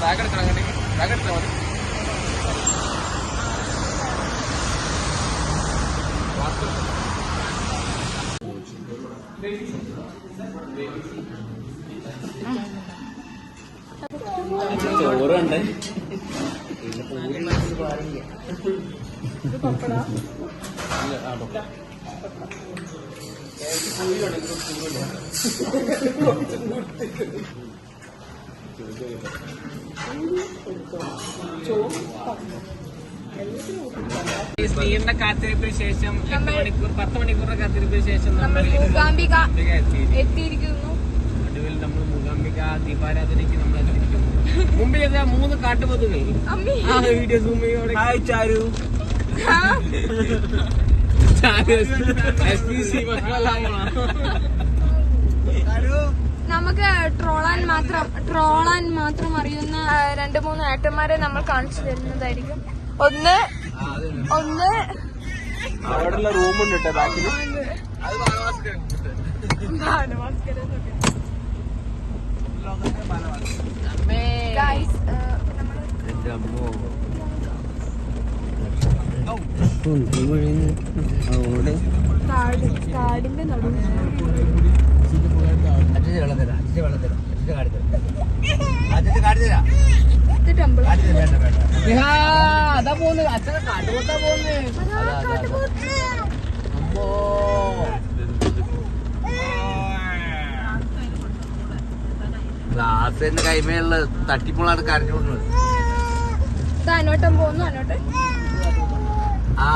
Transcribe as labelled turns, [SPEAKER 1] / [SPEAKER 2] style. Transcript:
[SPEAKER 1] Bag എടുക്കണം അങ്ങോട്ടേക്ക് bag എടുത്താൽ മതി. ചോറുണ്ട് ഈ കാത്തിരിപ്പിന് ശേഷം എട്ട് മണിക്കൂർ പത്ത് മണിക്കൂറിന്റെ കാത്തിരിപ്പിന് ശേഷം
[SPEAKER 2] നമ്മൾ
[SPEAKER 1] നമ്മൾ
[SPEAKER 2] മൂകാംബിക എത്തിയിരിക്കുന്നു.
[SPEAKER 1] ഒടുവിൽ നമ്മൾ മൂകാംബിക ദീപാരാധനയ്ക്ക് നമ്മൾ എത്തിയിരിക്കുന്നു. മുമ്പിൽ എന്താ മൂന്ന് കാട്ടുപതുകൾ?
[SPEAKER 2] അമ്മി.
[SPEAKER 1] ആ വീഡിയോ ഹായ് ചാരു.
[SPEAKER 2] നമുക്ക് ട്രോളാൻ മാത്രം ട്രോളാൻ മാത്രം അറിയുന്ന രണ്ട് മൂന്ന് ഏട്ടന്മാരെ നമ്മൾ കാണിച്ചു തരുന്നതായിരിക്കും. ഒന്ന് ഒന്ന്.
[SPEAKER 1] അവിടെയുള്ള റൂമുണ്ട് കേട്ടോ ബാക്കിൽ
[SPEAKER 2] Guys, ആ, നമ്മൾ കാട്
[SPEAKER 1] അതാ അച്ഛനെ കാട്ടുകൊത്താ പോന്ന് അമ്മോ
[SPEAKER 3] ഗ്ലാസിന്റെ കൈമേലുള്ള തട്ടിപ്പോളാണ്
[SPEAKER 2] അനോട്ടം പോകുന്നു അനോട്ടെ
[SPEAKER 3] ആ.